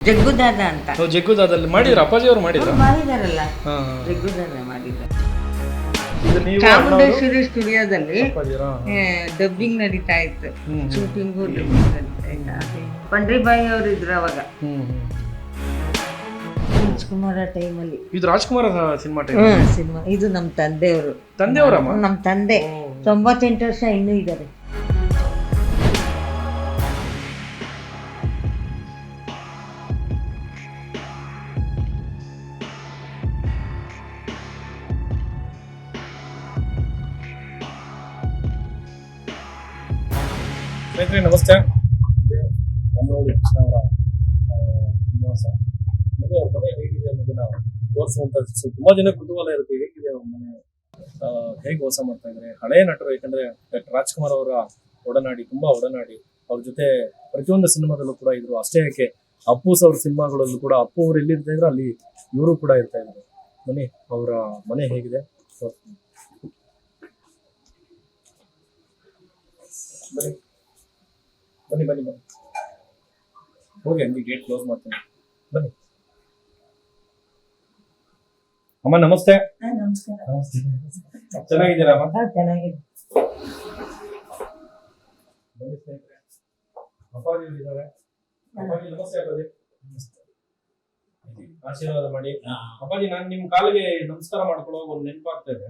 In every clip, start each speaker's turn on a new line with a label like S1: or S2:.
S1: ಜಗ್ಗುದಾದ ಅಂತ.
S2: ನಾವು ಜಗ್ಗುದಾದಲ್ಲಿ ಮಾಡಿದ್ರ? ಅಪ್ಪಾಜಿ ಅವರು ಮಾಡಿದ್ರು?
S1: ಮಾಡಿದಾರಲ್ಲ. ಜಗ್ಗುದಾದ ಮಾಡಿದ್ದಾರೆ
S2: ಇದು ನೀವು
S1: ಚಾಮುಂಡೇಶ್ವರಿ ಸ್ಟುಡಿಯೋದಲ್ಲಿ
S2: ಅಪ್ಪಾಜಿರಾ?
S1: ಡಬ್ಬಿಂಗ್ ನಡೀತಾ ಇತ್ತು. ಶೂಟಿಂಗು ಡಬ್ಬಿಂಗ್ ನಡೀತಾ ಇತ್ತು ಪಂಡ್ರಿಬಾಯಿ ಅವರು ಇದ್ರು ಅವಾಗ.
S2: ಹ್ಮ್ ಹ್ಮ್.
S1: ರಾಜ್ಕುಮಾರ ಟೈಮಲ್ಲಿ.
S2: ಇದು ರಾಜ್ಕುಮಾರ್ ಸಿನಿಮಾ ಟೈಮ್
S1: ಸಿನಿಮಾ. ಇದು ನಮ್ಮ ತಂದೆಯವರು.
S2: ತಂದೆಯವರಮ್ಮ?
S1: ನಮ್ಮ ತಂದೆ. ತೊಂಬತ್ತೆಂಟು ವರ್ಷ ಇನ್ನೂ ಇದ್ದಾರೆ.
S2: ಸ್ನೇಹಿತರೆ, ನಮಸ್ತೆ. ಕನ್ನೋಳಿ ಕೃಷ್ಣ ನಿವಾಸ. ಮನೆ ಅವ್ರ ಮನೆ ಹೇಗಿದೆ ಅನ್ನೋದನ್ನ ತೋರಿಸುವಂತ ತುಂಬಾ ಜನ ಕುತೂಹಲ ಇರುತ್ತೆ, ಹೇಗಿದೆ ಅವ್ರ ಮನೆ. ಹೇಗೆ ವಾಸ ಮಾಡ್ತಾ ಇದ್ದಾರೆ ಹಳೆಯ ನಟರು, ಯಾಕಂದ್ರೆ ಡಾಕ್ಟರ್ ರಾಜ್ಕುಮಾರ್ ಅವರ ಒಡನಾಡಿ, ತುಂಬಾ ಒಡನಾಡಿ, ಅವ್ರ ಜೊತೆ ಪ್ರತಿಯೊಂದು ಸಿನಿಮಾದಲ್ಲೂ ಕೂಡ ಇದ್ರು. ಅಷ್ಟೇ ಯಾಕೆ ಅಪ್ಪುಸ್ ಅವ್ರ ಸಿನಿಮಾಗಳಲ್ಲೂ ಕೂಡ, ಅಪ್ಪು ಅವ್ರು ಎಲ್ಲಿರ್ತಾ ಇದ್ರು, ಅಲ್ಲಿ ಇವರು ಕೂಡ ಇರ್ತಾ ಇದ್ರು. ಮನೆ ಅವರ ಮನೆ ಹೇಗಿದೆ? ತೋರ್ಸ್ತೀನಿ. ಬನ್ನಿ ಬನ್ನಿ ಬನ್ನಿ. ಹೋಗಿ ಹಂಗೆ ಗೇಟ್ ಕ್ಲೋಸ್ ಮಾಡ್ತೀನಿ. ಬನ್ನಿ. ಅಮ್ಮ ನಮಸ್ತೆ.
S1: ನಮಸ್ಕಾರ
S2: ಚೆನ್ನಾಗಿದ್ದೀರಾ ಅಮ್ಮ?
S1: ಚೆನ್ನಾಗಿದೆ.
S2: ಬನ್ನಿ ಸ್ನೇಹಿತರೆ. ಅಪ್ಪಾಜಿ ಇದ್ದಾರೆ. ಅಪ್ಪಾಜಿ ನಮಸ್ತೆ ಅಪ್ಪಾಜಿ. ಆಶೀರ್ವಾದ ಮಾಡಿ. ಅಪ್ಪಾಜಿ ನಾನು ನಿಮ್ ಕಾಲಿಗೆ ನಮಸ್ಕಾರ ಮಾಡ್ಕೊಳ್ಳೋ ಒಂದು ನೆನಪಾಗ್ತಾ ಇದೆ.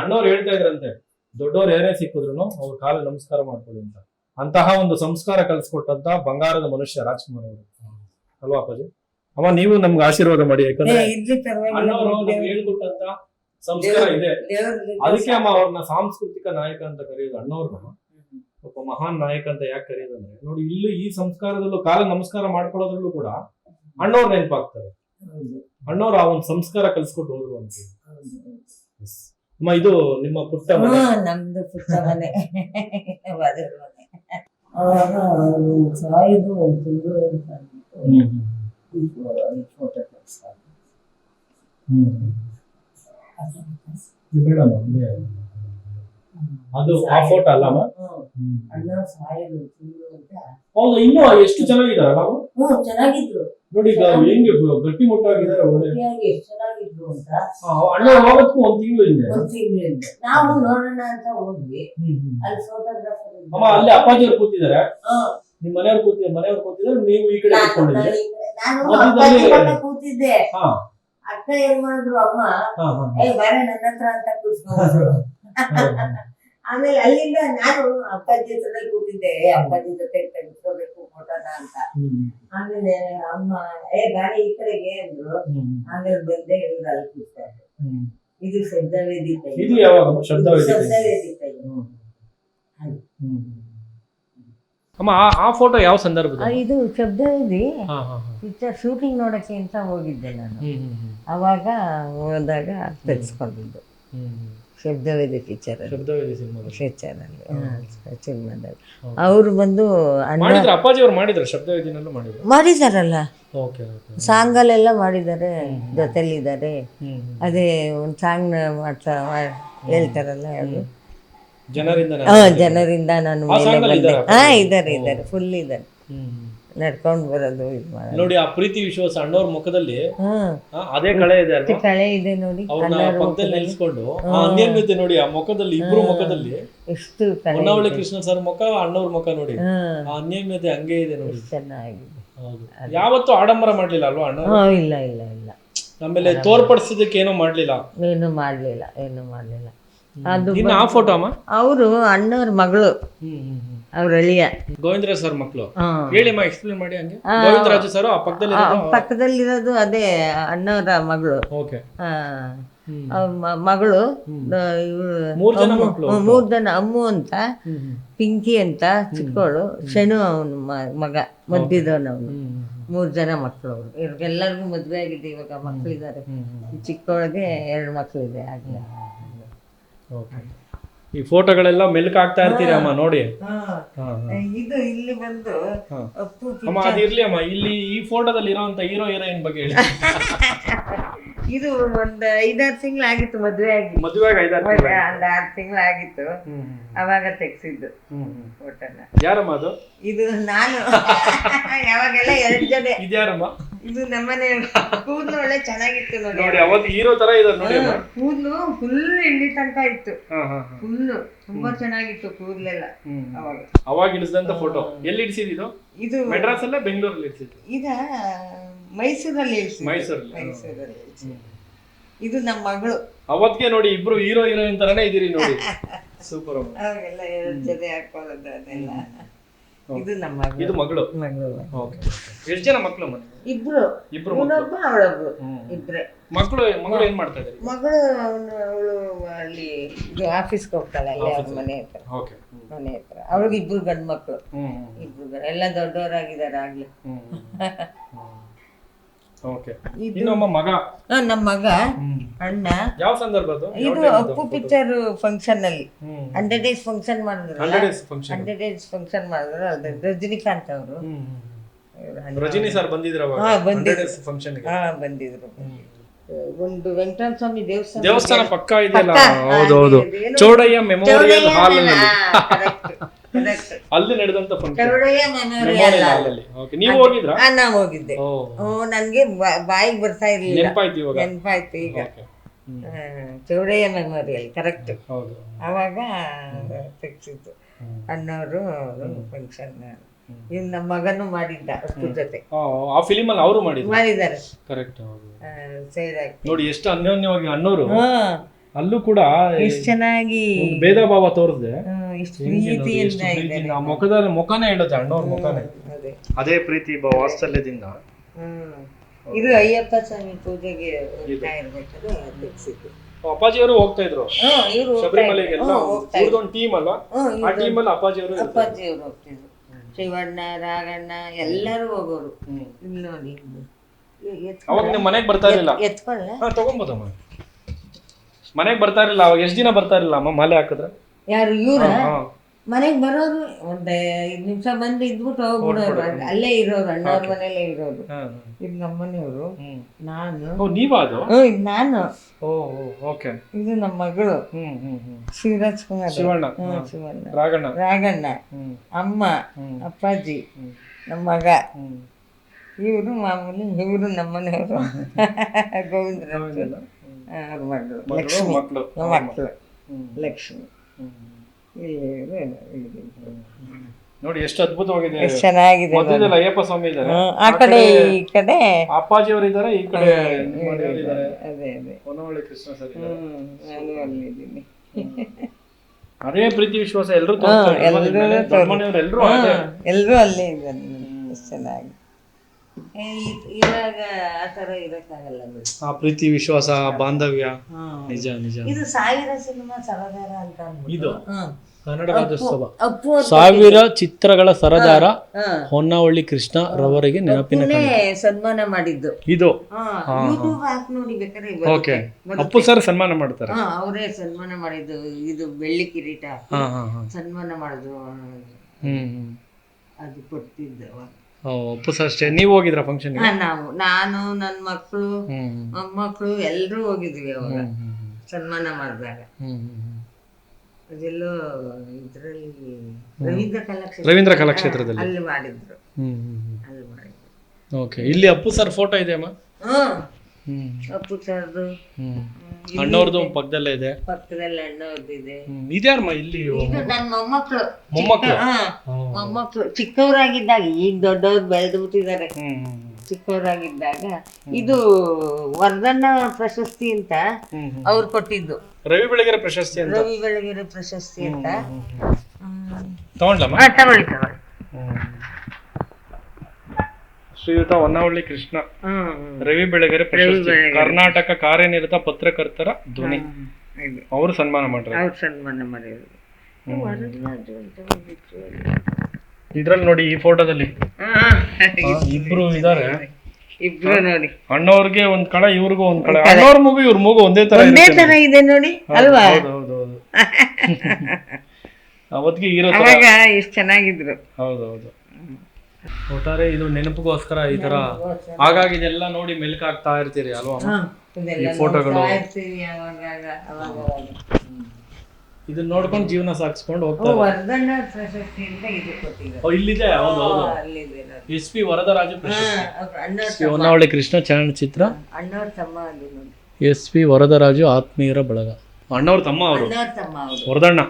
S2: ಅಣ್ಣವ್ರು ಹೇಳ್ತಾ ಇದ್ರಂತೆ ದೊಡ್ಡವ್ರು ಯಾರೇ ಸಿಕ್ಕಿದ್ರು ಅವ್ರ ಕಾಲಿಗೆ ನಮಸ್ಕಾರ ಮಾಡ್ಕೊಳ್ಳಿ ಅಂತ. ಅಂತಹ ಒಂದು ಸಂಸ್ಕಾರ ಕಲಿಸ್ಕೊಟ್ಟಂತ ಬಂಗಾರದ ಮನುಷ್ಯ ರಾಜ್ಕುಮಾರ್ ಅವರು. ಅಲ್ವಾ ಅಪ್ಪಾಜಿ? ಅಮ್ಮ ನೀವು ನಮ್ಗೆ ಆಶೀರ್ವಾದ ಮಾಡಿ ಯಾಕಂದ್ರೆ ಅಣ್ಣವರು ನಮ್ಗೆ ಹೇಳ್ಕೊಟ್ಟಂತ ಸಂಸ್ಕಾರ ಇದೆ. ಅದಕ್ಕೆ ಅಮ್ಮ ಅವ್ರನ್ನ ಸಾಂಸ್ಕೃತಿಕ ನಾಯಕ ಅಂತ ಕರೆಯೋದು ಅಣ್ಣವ್ರನ್ನ ಒಬ್ಬ ಮಹಾನ್ ನಾಯಕ ಅಂತ ಯಾಕೆ ಕರೆಯೋದಂದ್ರೆ ನೋಡಿ ಇಲ್ಲಿ ಈ ಸಂಸ್ಕಾರದಲ್ಲೂ ಕಾಲ ನಮಸ್ಕಾರ ಮಾಡ್ಕೊಳ್ಳೋದ್ರಲ್ಲೂ ಕೂಡ ಅಣ್ಣವ್ರ ನೆನಪಾಗ್ತಾರೆ. ಅಣ್ಣವ್ರು ಆ ಒಂದು ಸಂಸ್ಕಾರ ಕಲಿಸ್ಕೊಟ್ಟು ಹೋದ್ರು ಅಂತ. ಅಮ್ಮ ಇದು ನಿಮ್ಮ ಪುಟ್ಟ
S1: ನಮ್ದು ಪುಟ್ಟ ಮನೆ. ಮನೆ ಸಾಯಿದು ಒಂದು ತಿಂಗಳು ಅಂತ ಫೋಟೋ.
S2: ಇದು ಹಂಗೆ. ಅದು ಆ ಫೋಟೋ ಅಲ್ಲಮ್ಮ.
S1: ಅಣ್ಣ ಸಾಯಿದು ತಿಂಗಳು ಅಂತ
S2: ಹೌದಾ ಇನ್ನೂ ಎಷ್ಟು ಚೆನ್ನಾಗಿದ್ದಾರೆ?
S1: ಹ್ಮ್ ಚೆನ್ನಾಗಿದ್ರು
S2: ನೋಡಿ ಈಗ ಹೆಂಗೆ ಗಟ್ಟಿ ಮುಟ್ಟಾಗಿದ್ದಾರೆ ಒಳ್ಳೆ
S1: ಎಷ್ಟು ಚೆನ್ನಾಗಿದ್ರು ಅಂತ
S2: ಅಣ್ಣ ಹೋಗೋದಕ್ಕೂ ಒಂದು ತಿಂಗಳು ಹಿಂದೆ
S1: ಒಂದು ತಿಂಗಳಿಂದ ನಾವು ನೋಡೋಣ ಅಂತ ಹೋದ್ವಿ. ಅಲ್ಲಿ ಫೋಟೋಗ್ರಾಫರ್
S2: ಅಮ್ಮ ಅಲ್ಲಿ ಅಪ್ಪಾಜಿ ಅವ್ರು ಕೂತಿದ್ದಾರೆ ನಿಮ್ ಮನೆಯವ್ರು ಕೂತಿ ಮನೆಯವ್ರು ಕೂತಿದ್ರೆ ನೀವು ಈ ಕಡೆ ಕೂತ್ಕೊಂಡಿದ್ದೀರಿ.
S1: ನಾನು ಅಪ್ಪಾಜಿ ಪಕ್ಕ ಕೂತಿದ್ದೆ.
S2: ಹಾ.
S1: ಅಕ್ಕ ಏನ್ ಮಾಡಿದ್ರು ಅಮ್ಮ?
S2: ಹಾ ಹಾ
S1: ಏ ಬರ ನನ್ನ ಹತ್ರ ಅಂತ ಕೂತ್ಕೊಂಡ್ರು. ಆಮೇಲೆ ಅಲ್ಲಿಂದ ನಾನು ಅಪ್ಪಾಜಿ ಜೊತೆ ಕೂತಿದ್ದೆ. ಅಪ್ಪಾಜಿ ಜೊತೆ ತೆಗೆದುಕೋಬೇಕು ಫೋಟೋನ ಅಂತ. ಆಮೇಲೆ ಅಮ್ಮ ಏ ಗಾಡಿ ಈ ಕಡೆಗೆ ಅಂದ್ರು. ಆಮೇಲೆ ಬಂದೆ ಇವ್ರು ಅಲ್ಲಿ ಇದು ಶಬ್ದವೇದಿ
S2: ಇದು ಯಾವಾಗ? ಶಬ್ದ
S1: ಶಬ್ದವೇದಿ
S2: ಅಮ್ಮ ಆ- ಫೋಟೋ ಯಾವ ಸಂದರ್ಭದ
S1: ಆ, ಇದು
S2: ಶಬ್ದದಲ್ಲಿ
S1: ಪಿಕ್ಚರ್ ಶೂಟಿಂಗ್ ನೋಡಕ್ಕೆ ಅಂತ ಹೋಗಿದ್ದೆ ನಾನು. ಅವಾಗ ಹೋದಾಗ ತೆಗೆಸ್ಕೊಂಡಿದ್ದು ಶಬ್ದವೇದಿ ಪಿಕ್ಚರ್ ಪಿಕ್ಚರಲ್ಲಿ ಸಿನಿಮಾದಲ್ಲಿ. ಅವರು ಬಂದು
S2: ಅಪ್ಪಾಜಿ ಅವ್ರು ಮಾಡಿದ್ರು ಶಬ್ದವೇದಿನಲ್ಲೂ ಮಾಡಿದ್ರು?
S1: ಮಾಡಿದಾರಲ್ಲ. ಸಾಂಗಲ್ಲೆಲ್ಲ ಮಾಡಿದ್ದಾರೆ ಜೊತೆಲಿದ್ದಾರೆ. ಅದೇ ಒಂದು ಸಾಂಗ್ ಮಾಡ್ತಾ ಹೇಳ್ತಾರಲ್ಲ ಹಾ ಜನರಿಂದ ನಾನು ಮೇಲೆ ಬಂದೆ? ಹಾ ಇದ್ದಾರೆ ಇದ್ದಾರೆ ಫುಲ್ ಇದ್ದಾರೆ. ನಡ್ಕೊಂಡು ಬರೋದು ಇದು ಮಾಡೋದು.
S2: ನೋಡಿ ಆ ಪ್ರೀತಿ ವಿಶ್ವಾಸ ಅಣ್ಣವ್ರ ಮುಖದಲ್ಲಿ ಆ, ಅದೇ ಕಳೆ ಇದೆ ಅಲ್ವಾ?
S1: ಕಳೆ ಇದೆ ನೋಡಿ
S2: ಅವ್ರನ್ನ ಪಕ್ಕದಲ್ಲಿ. ನಿಲ್ಸ್ಕೊಂಡು ಆ ಅನ್ಯೋನ್ಯತೆ ನೋಡಿ ಆ ಮುಖದಲ್ಲಿ ಇಬ್ರು ಮುಖದಲ್ಲಿ.
S1: ಎಷ್ಟು ಕಳೆ
S2: ಹೊನ್ನಾವಳಿ ಕೃಷ್ಣ ಸರ್ ಮುಖ ಅಣ್ಣವ್ರ ಮುಖ ನೋಡಿ. ಆ ಅನ್ಯೋನ್ಯತೆ ಹಂಗೆ ಇದೆ ನೋಡಿ.
S1: ಚೆನ್ನಾಗಿದೆ.
S2: ಹೌದು. ಯಾವತ್ತೂ ಆಡಂಬರ ಮಾಡ್ಲಿಲ್ಲ ಅಲ್ವಾ ಅಣ್ಣ
S1: ಇಲ್ಲ ಇಲ್ಲ ಇಲ್ಲ.
S2: ಆಮೇಲೆ ತೋರ್ಪಡಿಸೋದಕ್ಕೆ ಏನೋ ಮಾಡ್ಲಿಲ್ಲ.
S1: ಏನು ಮಾಡಲಿಲ್ಲ ಏನು ಮಾಡಲಿಲ್ಲ. ಅದು
S2: ಇನ್ನು ಆ ಫೋಟೋ ಅಮ್ಮ?
S1: ಅವರು ಅಣ್ಣವ್ರ ಮಗಳು. ಅವ್ರ ಅಳಿಯ.
S2: ಗೋವಿಂದರಾಜ್ ಸರ್ ಮಕ್ಕಳು ಹೇಳಿ ಅಮ್ಮ ಎಕ್ಸ್ಪ್ಲೇನ್ ಮಾಡಿ ಹಂಗೆ. ಗೋವಿಂದರಾಜು ಸರ್ ಆ ಪಕ್ಕದಲ್ಲಿ
S1: ಪಕ್ಕದಲ್ಲಿರೋದು ಅದೇ ಅಣ್ಣವರ ಮಗಳು.
S2: ಓಕೆ.
S1: ಮಗಳು
S2: ಮೂರ್ ಜನ
S1: ಅಮ್ಮು-
S2: ಮಕ್ಳು.
S1: ಜನ ಅಮ್ಮು ಅಂತ ಪಿಂಕಿ ಅಂತ ಚಿಕ್ಕವಳು ಶನು ಅವನ ಮಗ ಮದ್ದಿದವನು ಅವನು. ಮೂರ್ ಜನ ಮಕ್ಕಳು ಅವರು. ಇವ್ರಿಗೆಲ್ಲರಿಗೂ ಮದ್ವೆ ಆಗಿದೆ ಇವಾಗ ಮಕ್ಕಳಿದ್ದಾರೆ ಚಿಕ್ಕವಳಿಗೆ ಎರಡು ಮಕ್ಕಳಿದೆ ಆಗ್ಲಿ
S2: ಈ ಫೋಟೋಗಳೆಲ್ಲ ಮೆಲ್ಕ್ ಆಗ್ತಾ ಇರ್ತೀರಿ ಅಮ್ಮ ನೋಡಿ.
S1: ಇದು ಇಲ್ಲಿ ಬಂದು
S2: ಅಮ್ಮ ಅದಿರ್ಲಿ ಅಮ್ಮ ಇಲ್ಲಿ ಈ ಫೋಟೋದಲ್ಲಿ ಇರೋಂತ ಹೀರೋ ಹೀರೋಯಿನ್ ಬಗ್ಗೆ ಹೇಳಿ.
S1: ಇದು ಒಂದ್ ಐದಾರು ತಿಂಗಳು ಆಗಿತ್ತು ಮದ್ವೆ ಆಗಿ.
S2: ಮದುವೆಗೆ ಐದಾರು
S1: ಮದ್ವೆ ಒಂದ್ ಆರು ತಿಂಗಳು ಆಗಿತ್ತು ಅವಾಗ ತೆಗ್ಸಿದ್ದು ಫೋಟೋನ.
S2: ಯಾರಮ್ಮ ಅದು?
S1: ಇದು ನಾನು. ಯಾವಾಗೆಲ್ಲ ಎರಡು ಜನ
S2: ಇದ್ಯಾರಮ್ಮ?
S1: ಇದು ನಮ್ಮನೆ ಕೂದಲು ಒಳ್ಳೆ ಚೆನ್ನಾಗಿತ್ತು ನೋಡಿ.
S2: ನೋಡಿ ಅವತ್ತು ಹೀರೋ ತರ ಇದೆ ನೋಡಿ ಅಮ್ಮ.
S1: ಕೂದಲು ಫುಲ್ ಇಲ್ಲಿ ತನಕ ಇತ್ತು.
S2: ಹಾ ಹಾ ಹಾ.
S1: ಫುಲ್ಲು ತುಂಬಾ ಚೆನ್ನಾಗಿತ್ತು ಕೂದಲೆಲ್ಲ
S2: ಹ್ಮ್.
S1: ಅವಾಗ.
S2: ಅವಾಗ ಇಳಿಸಿದಂತ ಫೋಟೋ ಎಲ್ಲಿ ಇಡಿಸಿದ್ದು
S1: ಇದು?
S2: ಮೆಡ್ರಾಸ್ ಅಲ್ಲ ಬೆಂಗಳೂರಲ್ಲಿ ಇಡಿಸಿದ್ದು
S1: ಇದ ಮೈಸೂರಲ್ಲಿ ಇಳ್ಸಿದ್ದು.
S2: ಮೈಸೂರಲ್ಲಿ,
S1: ಮೈಸೂರಲ್ಲಿ ಇಳ್ಸಿದ್ದು. ಇದು ನಮ್ಮ ಮಗಳು.
S2: ಅವತ್ತಿಗೆ ನೋಡಿ ಇಬ್ರು ಹೀರೋ ಹೀರೋಯಿನ್ ತರನೇ ಇದೀರಿ ನೋಡಿ. ಸೂಪರ್
S1: ಅವಾಗೆಲ್ಲ ಎರಡು ಜೊತೆ ಹಾಕೊಳ್ಳೋದು ಅದೆಲ್ಲ. ಇದು ನಮ್ಮ
S2: ಇದು ಮಗಳು.
S1: ಮಗಳು.
S2: ಓಕೆ. ಎಷ್ಟು ಜನ ಮಕ್ಕಳು ಮನೆ
S1: ಇಬ್ರು.
S2: ಇಬ್ರು
S1: ಇವನೊಬ್ಬ ಅವಳೊಬ್ಳು ಇಬ್ರೆ.
S2: ಮಕ್ಕಳು ಮಗಳು ಏನ್ ಮಾಡ್ತಾ ಇದ್ದಾರೆ?
S1: ಮಗಳು ಅವಳು ಅಲ್ಲಿ ಇದು ಆಫೀಸ್ಗೆ ಹೋಗ್ತಾಳೆ ಅಲ್ಲಿ ಅವ್ರ ಮನೆ ಹತ್ರ.
S2: ಓಕೆ.
S1: ಮನೆ ಹತ್ರ. ಅವಳಿಗೆ ಇಬ್ರು ಗಂಡು ಮಕ್ಕಳು ಇಬ್ರು ಎಲ್ಲ ದೊಡ್ಡವರಾಗಿದ್ದಾರೆ ಆಗ್ಲಿ.
S2: ಇನ್ನೊಬ್ಬ ಮಗ.
S1: ಆ, ನಮ್ಮ ಮಗ ಅಣ್ಣ.
S2: ಯಾವ ಸಂದರ್ಭ ಅದು?
S1: ಇದು ಅಪ್ಪು ಪಿಕ್ಚರ್ ಫಂಕ್ಷನ್ ಅಲ್ಲಿ.
S2: ಹ್ಮ್.
S1: ಹಂಡ್ರೆಡ್ ಡೇಸ್ ಫಂಕ್ಷನ್ ಮಾಡಿದ್ರಲ್ಲ
S2: hundred days function
S1: hundred days function ಮಾಡಿದ್ರು ಅದು ರಜನಿಕಾಂತ್ ಅವರು.
S2: ರಜನಿ ಸರ್ ಬಂದಿದ್ರ
S1: ಹಾ, ಬಂದಿದ್ರು.
S2: ಹಂಡ್ರೆಡ್ ಡೇಸ್ ಫಂಕ್ಷನ್
S1: ಹಾ ಬಂದಿದ್ರು ಒಂದು ವೆಂಕಟರಮಣ ಸ್ವಾಮಿ ದೇವಸ್ಥಾನ
S2: ದೇವಸ್ಥಾನ ಪಕ್ಕ ಇದೆಯಲ್ಲ?
S1: ಪಕ್ಕ.
S2: ಹೌದು ಹೌದು
S1: ಅದೇನು-
S2: ಚೌಡಯ್ಯ ಮೆಮೋರಿಯಲ್ ಹಾಲ್
S1: ಮನೆ-
S2: ಅಲ್ಲಿ ನಡೆದಂತ ಫಂಕ್ಷನ್ ನೀವು ಹೋಗಿದ್ರಾ?
S1: ಹಾ ಹೋಗಿದ್ದೆ. ನನ್ಗೆ ಬಾಯಿಗೆ ಬರ್ತಾ ಇರ್ಲಿಲ್ಲ.
S2: ನೆನಪಾಯ್ತು ಇವಾಗ?
S1: ನೆನಪಾಯ್ತು ಈಗ. ಚೌಡಯ್ಯ ಮೆಮೋರಿಯಲ್ ಕರೆಕ್ಟ್
S2: ಹೌದು.
S1: ಅವಾಗ ತೆಗ್ಸಿದ್ದು. ಅಣ್ಣವರು ಫಂಕ್ಷನ್ ಇನ್ ನಮ್ಮ ಮಗನು ಮಾಡಿದ್ದ ಅಷ್ಟು ಜೊತೆ.
S2: ಆ, ಫಿಲಿಮ್ ಅಲ್ಲಿ ಅವರು ಮಾಡಿದ್ರು?
S1: ಮಾಡಿದ್ದಾರೆ.
S2: ಕರೆಕ್ಟ್ ಹೌದು.
S1: ಸೇರಾಗಿ
S2: ನೋಡಿ ಎಷ್ಟು ಅನ್ಯೋನ್ಯವಾಗಿ
S1: ಹಾ.
S2: ಅಲ್ಲೂ ಕೂಡ
S1: ಎಷ್ಟು ಚೆನ್ನಾಗಿ
S2: ಭೇದ ಭಾವ ತೋರಿಸ್ದೆ
S1: ಹ್ಮ್, ಎಷ್ಟು ಪ್ರೀತಿಯಿಂದ. ಇದ್ದಾರೆ
S2: ಆ ಮುಖದಲ್ಲಿ ಮುಖನೇ ಹೇಳುತ್ತೆ ಅಣ್ಣವ್ರ ಮುಖನೇ.
S1: ಅದೇ.
S2: ಅದೇ ಪ್ರೀತಿ ಬ- ವಾತ್ಸಲ್ಯದಿಂದ.
S1: ಹ್ಮ್. ಇದು ಅಯ್ಯಪ್ಪ ಸ್ವಾಮಿ ಪೂಜೆಗೆ ಹೋಗ್ತಾ ಇರ್ಬೇಕಾದ್ರೆ ತೆಗ್ಸಿದ್ದು
S2: ಅಪ್ಪಾಜಿಯವರು ಹೋಗ್ತಾ ಇದ್ರು.
S1: ಹ್ಮ್ ಇವ್ರು
S2: ಶಬರಿಮಲೆಗೆಲ್ಲ
S1: ಹೋಗ್ತಾ
S2: ಇವ್ರದೊಂದು ಟೀಮ್ ಅಲ್ವಾ
S1: ಹ್ಮ್
S2: ಆ ಟೀಮ್ ಅಲ್ಲಿ ಅಪ್ಪಾಜಿಯವರು
S1: ಅಪ್ಪಾಜಿ ಅವ್ರು ಹೋಗ್ತಿದ್ರು ಶಿವಣ್ಣ ರಾಘಣ್ಣ ಎಲ್ಲರೂ ಹೋಗೋರು. ಇಲ್ಲಿ ನೋಡಿ.
S2: ಅವಾಗ ನಿಮ್ ಮನೆಗ್ ಬರ್ತಾ ಇರ್ಲಿಲ್ಲ?
S1: ಎತ್ಕೊಳ್ಳ
S2: ಹಾ ತಗೊಂಬೋದಮ್ಮ ಮನೆಗ್ ಬರ್ತಾ ಇರ್ಲಿಲ್ಲ ಅವಾಗ ಎಷ್ಟ್ ದಿನ ಬರ್ತಾ ಇರ್ಲಿಲ್ಲ ಅಮ್ಮ ಮಾಲೆ ಹಾಕಿದ್ರೆ?
S1: ಯಾರು ಇವ್ರ? ಮನೆಗೆ ಬರೋರು ಒಂದ್ ಐದ್ ನಿಮಿಷ ಬಂದು ಇದ್ಬಿಟ್ಟು ಹೋಗ್ಬಿಡೋರು. ಅಲ್ಲೇ ಇರೋರು ಅಣ್ಣವ್ರ ಮನೇಲೇ ಇರೋರು. ಇದು ನಮ್ಮನೆಯವರು
S2: ಮನೆಯವರು
S1: ನಾನು. ಹ್ಮ್ ಇದು ನಾನು.
S2: ಓ ಓಕೆ.
S1: ಇದು ನಮ್ಮ ಮಗಳು.
S2: ಹ್ಮ್ ಹ್ಮ್ ಹ್ಮ್.
S1: ಶಿವರಾಜ್ ಕುಮಾರ್.
S2: ಶಿವಣ್ಣ.
S1: ಹ್ಮ್
S2: ಹಾ.
S1: ಶಿವಣ್ಣ.
S2: ರಾಘಣ್ಣ.
S1: ರಾಘಣ್ಣ.
S2: ಹ್ಮ್.
S1: ಅಮ್ಮ.
S2: ಹ್ಮ್.
S1: ಅಪ್ಪಾಜಿ. ನಮ್ಮ ಮಗ.
S2: ಹ್ಮ್.
S1: ಇವರು ಮಾಮೂಲಿ ಇವರು ನಮ್ಮನೆಯವರು ಗೋವಿಂದ್ರ
S2: ಹೌದಲ್ಲ?
S1: ಅವ್ರ ಮಗಳು. ಮಕ್ಕಳು
S2: ಹ್ಮ್.
S1: ಲಕ್ಷ್ಮಿ.
S2: ನೋಡಿ ಎಷ್ಟು ಅದ್ಭುತವಾಗಿದೆ.
S1: ಎಷ್ಟ್ ಚೆನ್ನಾಗಿದೆ
S2: ಮಧ್ಯದಲ್ಲಿ ಅಯ್ಯಪ್ಪ ಸ್ವಾಮಿ ಇದ್ದಾರೆ.
S1: ಹ್ಮ್, ಆ ಕಡೆ ಈ ಕಡೆ
S2: ಅಪ್ಪಾಜಿ ಅವರು ಇದ್ದಾರೆ ಈ ಕಡೆ ಮನೆಯವರು ಇದ್ದಾರೆ.
S1: ಅದೇ ಅದೇ.
S2: ಹೊನ್ನವಳ್ಳಿ ಕೃಷ್ಣ ಸರ್ ಇದ್ದಾರೆ.
S1: ಹ್ಮ್ ನಾನು ಅಲ್ಲಿದ್ದೀನಿ
S2: ಅದೇ ಪ್ರೀತಿ ವಿಶ್ವಾಸ ಎಲ್ಲರೂ ಎಲ್ಲರೂ ಅದೇ.
S1: ಎಲ್ಲರೂ ಅಲ್ಲೇ ಇದ್ದಾರೆ. ಎಷ್ಟು ಚೆನ್ನಾಗಿ. ಇವಾಗ ಆ ಥರ ಇರೋಕ್ಕಾಗಲ್ಲ ಬಿಡಿ.
S2: ಆ ಪ್ರೀತಿ ವಿಶ್ವಾಸ ಬಾಂಧವ್ಯ. ನಿಜ ನಿಜ.
S1: ಇದು ಸಾವಿರ ಸಿನಿಮಾ ಸರದಾರ ಅಂತ ಅಂದ್ಬಿಟ್ಟು.
S2: ಇದು
S1: ಹ್ಮ್.
S2: ಕನ್ನಡ ರಾಜ್ಯೋತ್ಸವ.
S1: ಅಪ್ಪು ಅವ್ರು
S2: ಸಾವಿರ ಚಿತ್ರಗಳ ಸರದಾರ. ಹೊನ್ನವಳ್ಳಿ ಕೃಷ್ಣ ರವರಿಗೆ ನೆನಪಿನ
S1: ಅಪ್ಪುನೇ ಸನ್ಮಾನ ಮಾಡಿದ್ದು.
S2: ಇದು.
S1: ಯೂಟ್ಯೂಬ್ ಹಾಕಿ ನೋಡಿ ಬೇಕಾದ್ರೆ
S2: ಓಕೆ. ಅಪ್ಪು ಸರ್ ಸನ್ಮಾನ ಮಾಡ್ತಾರೆ.
S1: ಅವರೇ ಸನ್ಮಾನ ಮಾಡಿದ್ದು. ಇದು ಬೆಳ್ಳಿ ಕಿರೀಟ.
S2: ಹಾ ಹಾ ಹಾ.
S1: ಸನ್ಮಾನ ಮಾಡಿದ್ರು.
S2: ಹ್ಮ್ ಹ್ಮ್.
S1: ಅದು ಕೊಡ್ತಿದ್ದೆ ಅವಾಗ.
S2: ಸರ್ ಅಷ್ಟೇ. ನೀವು ಹೋಗಿದ್ರ ಫಂಕ್ಷನ್
S1: ಹಾ, ನಾವು. ನಾನು ನನ್ನ ಮಕ್ಕಳು ಮೊಮ್ಮಕ್ಕಳು ಎಲ್ಲರೂ ಹೋಗಿದ್ವಿ ಅವಾಗ. ಸನ್ಮಾನ ಮಾಡಿದಾಗ. ಅದೆಲ್ಲೋ ಇದ್ರಲ್ಲಿ ರವೀಂದ್ರ ಕಲಾಕ್ಷೇತ್ರ.
S2: ರವೀಂದ್ರ ಕಲಾಕ್ಷೇತ್ರದಲ್ಲಿ?
S1: ಅಲ್ಲಿ ಮಾಡಿದ್ರು.
S2: ಹ್ಮ್ ಹ್ಮ್
S1: ಅಲ್ಲಿ ಮಾಡಿದ್ರು.
S2: ಓಕೆ. ಇಲ್ಲಿ ಅಪ್ಪು ಸರ್ ಫೋಟೋ ಇದೆ ಅಮ್ಮ
S1: ಹ್ಮ್. ಅಪ್ಪು ಸರ್ದು
S2: ಹ್ಮ್. ಅಣ್ಣವ್ರದ್ದು ಪಕ್ಕದಲ್ಲೇ ಇದೆ?
S1: ಪಕ್ಕದಲ್ಲಿ ಅಣ್ಣವ್ರದ್ದು
S2: ಇದೆ. ಇದ್ಯಾರಮ್ಮ ಇಲ್ಲಿ?
S1: ಇದು ನನ್ನ ಮೊಮ್ಮಕ್ಕಳು
S2: ಮೊಮ್ಮಕ್ಕಳು
S1: ಹಾ. ಮೊಮ್ಮಕ್ಕಳು ಚಿಕ್ಕವರಾಗಿದ್ದಾಗ ಈಗ ದೊಡ್ಡವ್ರು ಬೆಳೆದು ಬಿಟ್ಟಿದ್ದಾರೆ ಚಿಕ್ಕವರಾಗಿದ್ದಾಗ ಇದು ವರ್ಧನ ಪ್ರಶಸ್ತಿ ಅಂತ ಅವ್ರು ಕೊಟ್ಟಿದ್ದು.
S2: ರವಿ ಬೆಳಗೆರೆ ಪ್ರಶಸ್ತಿ ಅಂತ?
S1: ರವಿ ಬೆಳಗೆರೆ ಪ್ರಶಸ್ತಿ ಅಂತ.
S2: ತಗೊಂಡ್ಲಮ್ಮ?
S1: ತಗೊಳ್ಳಿ ತಗೊಳ್ಳಿ.
S2: ಶ್ರೀಯುತ ಹೊನ್ನವಳ್ಳಿ ಕೃಷ್ಣ. ರವಿ ಬೆಳಗೆರೆ ಪ್ರಶಸ್ತಿ. ಕರ್ನಾಟಕ ಕಾರ್ಯನಿರತ ಪತ್ರಕರ್ತರ ಧ್ವನಿ. ಅವರು ಸನ್ಮಾನ ಮಾಡ್ತಾರೆ
S1: ಅವ್ರು ಸನ್ಮಾನ ಮಾಡಿದ್ರು.
S2: ಇದ್ರಲ್ಲಿ ನೋಡಿ ಈ ಫೋಟೋದಲ್ಲಿ. ಇಬ್ರು ಇದಾರೆ.
S1: ಇಬ್ರು ನೋಡಿ.
S2: ಅಣ್ಣವ್ರಿಗೆ ಒಂದ್ ಕಡೆ ಇವ್ರಿಗೂ ಒಂದ್ ಕಡೆ ಅಣ್ಣವ್ರ ಮೂಗು ಇವ್ರ ಮೂಗು ಒಂದೇ ತರ
S1: ಒಂದೇ ತರ ಇದೆ ನೋಡಿ ಅಲ್ವಾ?
S2: ಅವತ್ತಿಗೆ
S1: ಅವಾಗ ಎಷ್ಟು ಚೆನ್ನಾಗಿದ್ರು.
S2: ಹೌದೌದು ಹೌದು. ಒಟ್ಟಾರೆ ಇದು ನೆನಪಿಗೋಸ್ಕರ ಈ ತರ ಹಾಗಾಗಿ ಇದೆಲ್ಲ ನೋಡಿ ಮೆಲ್ಕ್ ಆಗ್ತಾ ಇರ್ತೀರಿ ಅಲ್ವಾ ಅಮ್ಮ? ಈ ಫೋಟೋಗಳು.
S1: ಇರ್ತೀವಿ.
S2: ಇದನ್ನ ನೋಡ್ಕೊಂಡು ಜೀವನ ಸಾಗಿಸ್ಕೊಂಡು ಹೋಗ್ತಾರೆ
S1: ವರ್ಧಣ್ಣ ಪ್ರಶಸ್ತಿಯಿಂದ ಇದು ಕೊಟ್ಟಿದ್ದಾರೆ
S2: ಓ, ಇಲ್ಲಿದೆ ಹೌದು ಹೌದು
S1: ಓ, ಅಲ್ಲಿದೆ ನೋಡಿ.
S2: ಎಸ್ ಪಿ ವರದರಾಜು
S1: ಹಾ,
S2: ಪ್ರಶಸ್ತಿ
S1: ಅವ್ರ ಅಣ್ಣವ್ರ
S2: ಶ್ರೀ ಹೊನ್ನಾವಳಿ ಕೃಷ್ಣ ಚಲನಚಿತ್ರ
S1: ಅಣ್ಣವ್ರ ತಮ್ಮ ಅದು ನೋಡಿ
S2: ಎಸ್ ಪಿ ವರದರಾಜು ಆತ್ಮೀಯರ ಬಳಗ ಅಣ್ಣವ್ರ ತಮ್ಮ ಅವರು.
S1: ಅಣ್ಣವ್ರ ತಮ್ಮ ಅವರು.
S2: ವರದಣ್ಣ.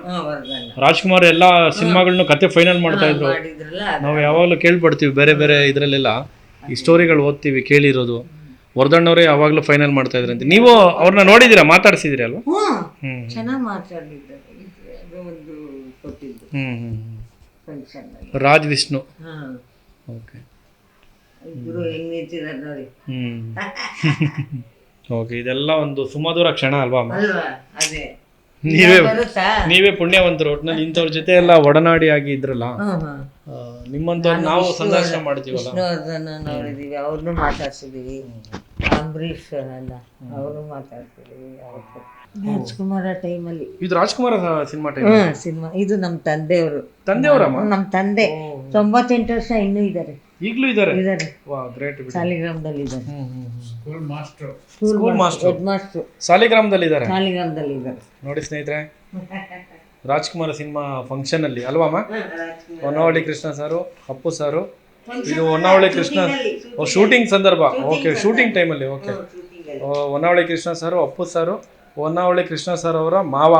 S2: ರಾಜ್ಕುಮಾರ್ ಎಲ್ಲಾ ಸಿನಿಮಾಗಳನ್ನ ಕತೆ ಫೈನಲ್ ಮಾಡ್ತಾ ಇದ್ರು
S1: ಮಾಡಿದ್ರಲ್ಲ ಅದು.
S2: ನಾವು ಯಾವಾಗಲೂ ಕೇಳ್ಪಡ್ತೀವಿ ಬೇರೆ ಬೇರೆ ಇದರಲ್ಲೆಲ್ಲ. ಈ ಸ್ಟೋರಿಗಳು ಓದ್ತೀವಿ ಕೇಳಿರೋದು. ವರದಣ್ಣವರೇ ಯಾವಾಗಲೂ ಫೈನಲ್ ಮಾಡ್ತಾ ಇದ್ರಂತೆ ನೀವು ಅವ್ರನ್ನ ನೋಡಿದ್ದೀರಾ? ಮಾತಾಡ್ಸಿದಿರಿ ಅಲ್ವಾ?
S1: ಹ್ಮ್.
S2: ಹ್ಮ್
S1: ಚೆನ್ನಾಗ್ ಮಾತಾಡಿದ್ದಾರೆ ಇದು- ಅದು ಒಂದು ಕೊಟ್ಟಿದ್ದು.
S2: ಹ್ಮ್ ಹ್ಮ್
S1: ಫಂಕ್ಷನ್
S2: ರಾಜ್ ವಿಷ್ಣು.
S1: ಹಾ.
S2: ಓಕೆ.
S1: ಇಬ್ರು ಹೆಂಗ್ ನಿಂತಿದ್ದಾರೆ ನೋಡಿ.
S2: ಹ್ಮ್. ಓಕೆ ಇದೆಲ್ಲ ಒಂದು ಸುಮಧುರ ಕ್ಷಣ ಅಲ್ವಾ ಅಮ್ಮ?
S1: ಅಲ್ವಾ? ಅದೇ.
S2: ನೀವೇ
S1: ಬರುತ್ತಾ?
S2: ನೀವೇ ಪುಣ್ಯವಂತರು ಒಟ್ನಲ್ಲಿ ಇಂಥವ್ರ ಜೊತೆ ಎಲ್ಲ ಒಡನಾಡಿ ಆಗಿ ಇದ್ರಲ್ಲ
S1: ಹ್ಮ್ ಹ್ಮ್
S2: ಆ, ನಿಮ್ಮಂಥವ್ರು ನಾವು ಸಂದರ್ಶನ ಮಾಡ್ತೀವಲ್ಲ?
S1: ವಿಷ್ಣುವರ್ಧನ ನೋಡಿದೀವಿ ಅವ್ರನ್ನೂ ಮಾತಾಡ್ಸಿದೀವಿ. ಅಂಬರೀಷ್ ಅಲ್ಲ ಅವ್ರು ಮಾತಾಡ್ಸಿದೀವಿ ರಾಜ್ಕುಮಾರ ಟೈಮಲ್ಲಿ.
S2: ಇದು ರಾಜ್ಕುಮಾರ್ ಸಿನಿಮಾ ಟೈಮ್
S1: ಹ್ಮ್ ಸಿನಿಮಾ. ಇದು ನಮ್ಮ ತಂದೆಯವರು.
S2: ತಂದೆಯವರಮ್ಮ?
S1: ನಮ್ಮ ತಂದೆ. ತೊಂಬತ್ತೆಂಟು ವರ್ಷ ಇನ್ನೂ ಇದ್ದಾರೆ.
S2: ಈಗಲೂ ಇದ್ದಾರೆ
S1: ಇದ್ದಾರೆ
S2: ವಾ ಗ್ರೇಟ್
S1: ಸಾಲಿಗ್ರಾಮದಲ್ಲಿ ಇದ್ದಾರೆ
S2: school
S1: school
S2: master
S1: head master
S2: ಸಾಲಿಗ್ರಾಮದಲ್ಲಿ ಇದ್ದಾರೆ
S1: ಸಾಲಿಗ್ರಾಮದಲ್ಲಿ ಇದ್ದಾರೆ
S2: ನೋಡಿ ಸ್ನೇಹಿತರೆ ರಾಜ್ಕುಮಾರ್ ಸಿನಿಮಾ ಫಂಕ್ಷನ್ ಅಲ್ಲಿ ಅಲ್ವಾ ಅಮ್ಮ? ಹೊನ್ನಾವಳಿ ಕೃಷ್ಣ ಸಾರು ಅಪ್ಪು ಸಾರು ಇದು ಹೊನ್ನಾವಳಿ ಕೃಷ್ಣ ಶೂಟಿಂಗ್ ಸಂದರ್ಭ. ಓಕೆ ಶೂಟಿಂಗ್ ಟೈಮಲ್ಲಿ okay Honnavalli Krishna sir Appu sir Honnavalli Krishna sir ಅವರ ಮಾವ.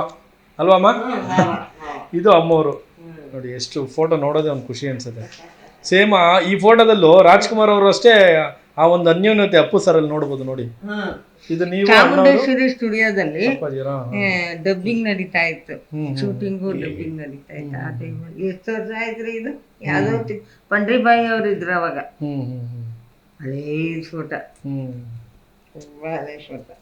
S2: ಅಲ್ವಾ ಅಮ್ಮ? ಇದು ಅಮ್ಮವರು ನೋಡಿ ಎಷ್ಟು ಫೋಟೋ ನೋಡೋದೇ ಒಂದು ಖುಷಿ ಅನ್ಸುತ್ತೆ. ಸೇಮ್ ಈ ಫೋಟೋದಲ್ಲೂ ರಾಜ್ಕುಮಾರ್ ಅವರು ಅಷ್ಟೇ ಆ ಒಂದು ಅನ್ಯೋನ್ಯತೆ ಅಪ್ಪು ಸರ್ ಅಲ್ಲಿ ನೋಡಬಹುದು ನೋಡಿ. ಇದು ನೀವು
S1: ಚಾಮುಂಡೇಶ್ವರಿ ಸ್ಟುಡಿಯೋದಲ್ಲಿ ಡಬ್ಬಿಂಗ್ ನಡೀತಾ ಇತ್ತು. ಶೂಟಿಂಗು ಡಬ್ಬಿಂಗ್ ನಡೀತಾ ಇತ್ತು ಆ ಟೈಮ್ ಎಷ್ಟು ವರ್ಷ ಆಯ್ತ್ರಿ ಇದು? ಯಾವ್ದೋ ಪಂಡ್ರಿಬಾಯಿ ಅವ್ರು ಇದ್ರು ಅವಾಗ. ಹಳೇ ಫೋಟೋ
S2: ಹ್ಮ್.
S1: ತುಂಬಾ ಹಳೇ ಫೋಟೋ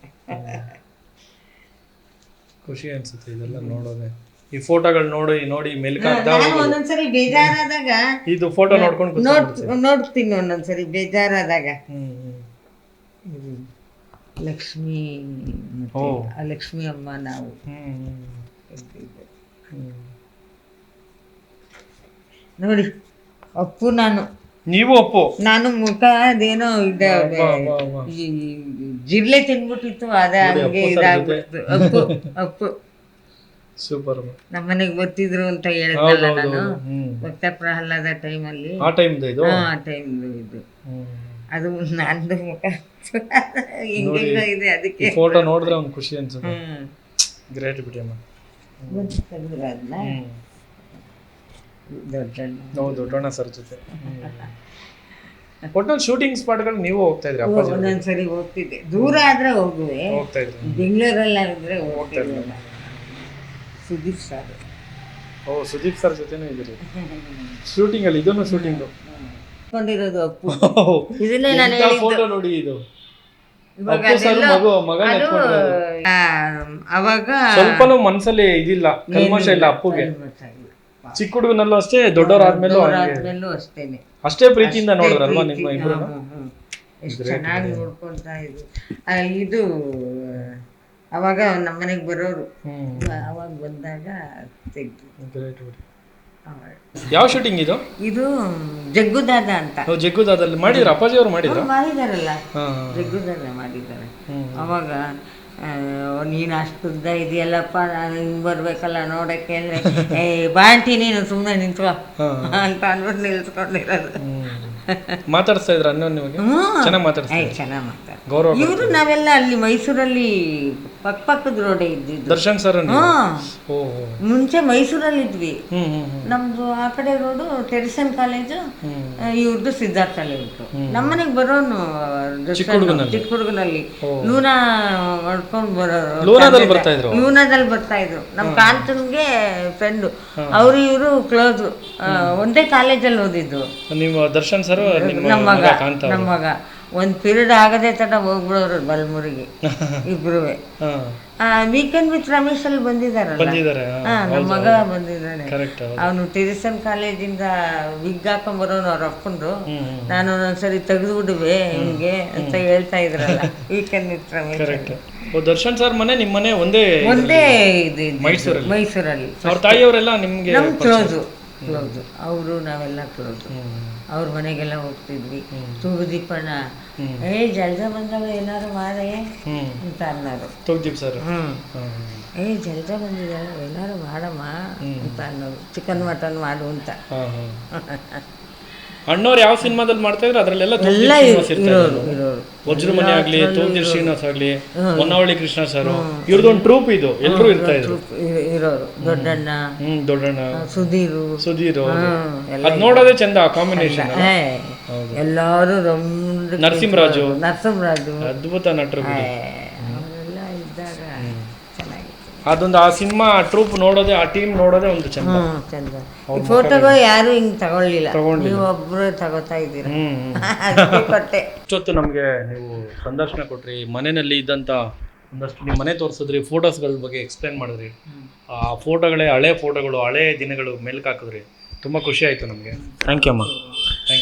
S2: ಖುಷಿ ಅನ್ಸುತ್ತೆ ಇದೆಲ್ಲ ನೋಡೋದೆ. ಈ ಫೋಟೋಗಳು ನೋಡಿ ನೋಡಿ ಮೆಲ್ಕ
S1: ನಾನು ಒಂದೊಂದ್ಸರಿ ಬೇಜಾರಾದಾಗ
S2: ಇದು ಫೋಟೋ ನೋಡ್ಕೊಂಡು.
S1: ನೋಡ್ ನೋಡ್ತೀನಿ ಒಂದೊಂದ್ಸರಿ ಬೇಜಾರಾದಾಗ. ಇದು. ಲಕ್ಷ್ಮಿ ಮತ್ತೆ. ಆ ಲಕ್ಷ್ಮಿ ಅಮ್ಮ ನಾವು. ನೋಡಿ ಅಪ್ಪು ನಾನು.
S2: ನೀವು ಅಪ್ಪು?
S1: ನಾನು ಮುಖ ಅದೇನೋ ಇದ ಜಿರ್ಲೆ ತಿನ್ಬಿಟ್ಟಿತ್ತು ಅದೇ ಹಂಗೆ ಇದಾಗ್ಬಿಡ್ತು. ಅಪ್ಪು ಅಪ್ಪು.
S2: ಸೂಪರ್
S1: ನಮ್ಮನೆಗೆ ಬರ್ತಿದ್ರು ಅಂತ ಹೇಳಿದ್ನಲ್ಲ ನಾನು. ಭಕ್ತ ಪ್ರಹ್ಲಾದ ಟೈಮಲ್ಲಿ.
S2: ಆ ಟೈಮ್ ಇದು?
S1: ಆ ಟೈಮ್ ಇದು. ಅದು ನಂದು ಮುಖ ಹೆಂಗೆಂಗ ಇದೆ ಅದಕ್ಕೆ.
S2: ಫೋಟೋ ನೋಡಿದ್ರೆ ಒಂದು ಖುಷಿ ಅನ್ಸುತ್ತೆ. ಗ್ರೇಟ್ ಬಿಡಿ ಅಮ್ಮ
S1: ದೊಡ್ಡಣ್ಣ.
S2: ನಾವು ದೊಡ್ಡಣ್ಣ ಸರ್ ಜೊತೆ. ಒಟ್ನಲ್ಲಿ ಶೂಟಿಂಗ್ ಸ್ಪಾಟ್ಗಳು ನೀವು ಹೋಗ್ತಾ ಇದ್ರಿ
S1: ಒಂದೊಂದ್ಸರಿ ಹೋಗ್ತಿದ್ದೆ. ದೂರ ಆದ್ರೆ ಹೋಗುವೆ.
S2: ಹೋಗ್ತಾ ಇದ್ರಿ.
S1: ಹೋಗ್ತಾ ಹೋಗ್ತಿರ್ಲಿಲ್ಲ ಸುದೀಪ್ ಸರ್
S2: ಓ ಸುದೀಪ್ ಸರ್ ಜೊತೆನೂ ಇದ್ದೀರಿ. ಶೂಟಿಂಗ್ ಅಲ್ಲಿ ಇದನ್ನು ಶೂಟಿಂಗ್
S1: ಕೊಂಡಿರೋದು ಅಪ್ಪು. ಇದನ್ನೇ ನಾನು
S2: ಫೋಟೋ ನೋಡಿ ಇದು?
S1: ಇವಾಗ
S2: ಅಪ್ಪು ಸರ್
S1: ಅದೆಲ್ಲ-
S2: ಮಗು ಮಗನ
S1: ಅದು
S2: ಎತ್ಕೊಂಡಿರೋದು.
S1: ಆ, ಅವಾಗ
S2: ಸ್ವಲ್ಪನೂ ಮನ್ಸಲ್ಲಿ ಇದಿಲ್ಲ ಕಲ್ಮಶ ಇಲ್ಲ ಅಪ್ಪುಗೆ. ಚಿಕ್ಕ ಹುಡುಗನಲ್ಲೂ ಅಷ್ಟೇ ದೊಡ್ಡವರಾದ್ಮೇಲೂ ಹಂಗೆ.
S1: ಆದ್ಮೇಲೂ ಅಷ್ಟೇನೆ.
S2: ಅಷ್ಟೇ ಪ್ರೀತಿಯಿಂದ ನೋಡಿದ್ರಲ್ವಾ ನಿಮ್ಮ
S1: ಇಬ್ಬರು
S2: ಇಬ್ರು.
S1: ಎಷ್ಟು ಚೆನ್ನಾಗಿ ನೋಡ್ಕೊಂತಾ ಇದ್ರು. ಆ, ಇದು ಅವಾಗ ನಮ್ಮ ಮನೆಗೆ
S2: ಬರೋರು.
S1: ಅವಾಗ ಬಂದಾಗ ತೆಗ್ದು.
S2: ಯಾವ ಶೂಟಿಂಗ್ ಇದು?
S1: ಇದು ಜಗ್ಗುದಾದ ಅಂತ.
S2: ಜಗ್ಗುದಾದಲ್ಲಿ ಮಾಡಿದ್ರು? ಅಪ್ಪಾಜಿ ಅವರು ಮಾಡಿದ್ರು?
S1: ಮಾಡಿದಾರಲ್ಲ. ಜಗ್ಗುದಾದ ಮಾಡಿದ್ದಾರೆ. ಅವಾಗ ನೀನು ಅಷ್ಟು ಉದ್ದ ಇದೆಯಲ್ಲಪ್ಪ ನಾನು ಹಿಂಗೆ ಬರ್ಬೇಕಲ್ಲ ನೋಡಕ್ಕೆ ಅಂದ್ರೆ ಏ ಬಾಂಟಿ ನೀನು ಸುಮ್ಮನೆ
S2: ನಿಂತು.
S1: ಅಂತ ಅಂದ್ಬಿಟ್ಟು ನಿಲ್ಸ್ಕೊಂಡಿರೋದು.
S2: ಮಾತಾಡಿಸ್ತಾ ಇದ್ರ ಅನ್ನೋ ನಿಮಗೆ? ಚೆನ್ನಾಗಿ
S1: ಮಾತಾಡ್ತಾ ಚೆನ್ನಾಗಿ
S2: ಗೌರವ
S1: ಇವರು ನಾವೆಲ್ಲ ಅಲ್ಲಿ ಮೈಸೂರಲ್ಲಿ ಪಕ್ಕ ಪಕ್ಕದ ರೋಡೇ ಇದ್ದಿದ್ದು.
S2: ದರ್ಶನ್ ಸರ್ ಓ.
S1: ಮುಂಚೆ ಮೈಸೂರಲ್ಲಿ ಇದ್ವಿ ನಮ್ದು ಆ ಕಡೆ ರೋಡು ಟೆರಿಸನ್ ಕಾಲೇಜು. ಇವ್ರದ್ದು ಸಿದ್ಧಾರ್ಥ ಉಂಟು. ನಮ್ಮನೆಗೆ ಬರೋನು ಚಿಕ್ಕ ಹುಡುಗನಲ್ಲಿ ಲೂನಾ ಹೊಡ್ಕೊಂಡು ಬರೋರು
S2: ಲೂನಾದಲ್ಲಿ ಬರ್ತಾ ಇದ್ರು?
S1: ಲೂನಾದಲ್ಲಿ ಬರ್ತಾ ಇದ್ರು. ನಮ್ಮ ಕಾಂತನ್ಗೆ ಫ್ರೆಂಡು ಅವರು ಇವರು ಕ್ಲೋಸ್. ಒಂದೇ ಕಾಲೇಜಲ್ಲಿ ಓದಿದ್ದು.
S2: ನೀವು ದರ್ಶನ್ ಸರ್ ನಮ್ಮ ಮಗ
S1: ನಮ್ಮ ಮಗ. ಒಂದು ಪೀರಿಯಡ್ ಆಗದೆ ತಡ ಹೋಗ್ಬಿಡೋರು ಬಲ್ಮುರಿಗೆ
S2: ಇಬ್ರು
S1: ವೀಕೆಂಡ್ ವಿತ್ ರಮೇಶ್ ಅಲ್ಲಿ ಬಂದಿದಾರಲ್ಲ
S2: ಬಂದಿದ್ದಾರೆ
S1: ಹಾ ನಮ್ಮ ಮಗ ಬಂದಿದ್ದಾನೆ. ಅವನು ಟೆರಿಸನ್ ಕಾಲೇಜಿಂದ ವಿಗ್ ಹಾಕೊಂಬರೋನು ಅವ್ರ ಅಪ್ಪಂದು. ನಾನು ಒಂದೊಂದ್ಸರಿ ತೆಗೆದು ಬಿಡುವೆ ಹಿಂಗೆ ಅಂತ ಹೇಳ್ತಾ ಇದ್ರಲ್ಲ weekend with Ramesh
S2: Darshan sir ಮನೆ ನಿಮ್ಮ ಮನೆ ಒಂದೇ
S1: ಒಂದೇ ಇದು.
S2: ಮೈಸೂರಲ್ಲಿ?
S1: ಮೈಸೂರಲ್ಲಿ.
S2: ಅವ್ರ ತಾಯಿಯವರೆಲ್ಲ ನಿಮ್ಗೆ
S1: ನಮ್ ಕ್ಲೋಸು ಕ್ಲೋಸ್. ಅವರು ನಾವೆಲ್ಲ ಕ್ಲೋಸ್. ಅವ್ರ ಮನೆಗೆಲ್ಲ ಹೋಗ್ತಿದ್ವಿ. ತೂಗುದೀಪಣ್ಣ ಏ ಜಲ್ದ ಬಂದವ ಏನಾರು ಮಾಡೆ
S2: ಹ್ಮ್.
S1: ಅಂತ ಅನ್ನೋರು
S2: ತೋಗ್ದೀಪ್ ಸರ್.
S1: ಹ್ಮ್. ಏ ಜಲ್ದ ಬಂದಿದ್ದಾಳೆ ಏನಾರು ಮಾಡಮ್ಮ ಅಂತ ಅನ್ನೋರು ಚಿಕನ್ ಮಟನ್ ಮಾಡು ಅಂತ.
S2: ಅಣ್ಣವ್ರು ಯಾವ ಸಿನಿಮಾದಲ್ಲಿ ಮಾಡ್ತಾ ಇದ್ರು? ಅದ್ರಲ್ಲೆಲ್ಲ ವಜ್ರಮಣಿ ಆಗ್ಲಿ ತೋಂದಿರ್ ಶ್ರೀನಿವಾಸ್ ಆಗ್ಲಿ ಹೊನ್ನಾವಳಿ ಕೃಷ್ಣ ಸರ್. ಇವ್ರದೊಂದು ಟ್ರೂಪ್ ಇದು. ಎಲ್ಲರೂ ಇರ್ತಾ ಇದ್ರು.
S1: ಇರೋರು. ದೊಡ್ಡಣ್ಣ.
S2: ಹ್ಮ್ ದೊಡ್ಡಣ್ಣ.
S1: ಸುಧೀರು.
S2: ಸುಧೀರ್. ಅದ್ ನೋಡೋದೇ ಚಂದ ಕಾಂಬಿನೇಷನ್
S1: ಎಲ್ಲಾರು ಎಲ್ಲರೂ
S2: ನರಸಿಂಹರಾಜು.
S1: ನರಸಿಂಹರಾಜು.
S2: ಅದ್ಭುತ ನಟರು ಬಿಡಿ.
S1: ಅವರೆಲ್ಲ ಇದ್ದಾಗ ಚೆನ್ನಾಗಿತ್ತು.
S2: ಅದೊಂದು ಆ ಸಿನಿಮಾ ಟ್ರೂಪ್ ನೋಡೋದೇ ಆ ಟೀಮ್ ನೋಡೋದೇ ಒಂದು ಚಂದ.
S1: ಚಂದ. ಈ ಫೋಟೋಗಳು ಯಾರು ಹಿಂಗ್ ತಗೊಳ್ಳಿಲ್ಲ. ನೀವು ಒಬ್ರು ತಗೋತಾ ಇದ್ದೀರ?
S2: ಹ್ಮ್ ಹ್ಮ್.
S1: ಅದಕ್ಕೆ ಕೊಟ್ಟೆ.
S2: ಇಷ್ಟೊತ್ತು ನಮಗೆ ನೀವು ಸಂದರ್ಶನ ಕೊಟ್ರಿ ಮನೆಯಲ್ಲಿ ಇದ್ದಂತ ಒಂದಷ್ಟು ನಿಮ್ಮ ಮನೆ ತೋರಿಸಿದ್ರಿ ಫೋಟೋಸ್ಗಳ ಬಗ್ಗೆ ಎಕ್ಸ್ಪ್ಲೇನ್ ಮಾಡಿದ್ರಿ. ಆ ಫೋಟೋಗಳೇ ಹಳೆ ಫೋಟೋಗಳು ಹಳೆ ದಿನಗಳು ಮೆಲ್ಕ್ ಹಾಕಿದ್ರಿ. ತುಂಬ ಖುಷಿ ಆಯಿತು ನಮಗೆ. ಥ್ಯಾಂಕ್ ಯು ಅಮ್ಮ. Thank you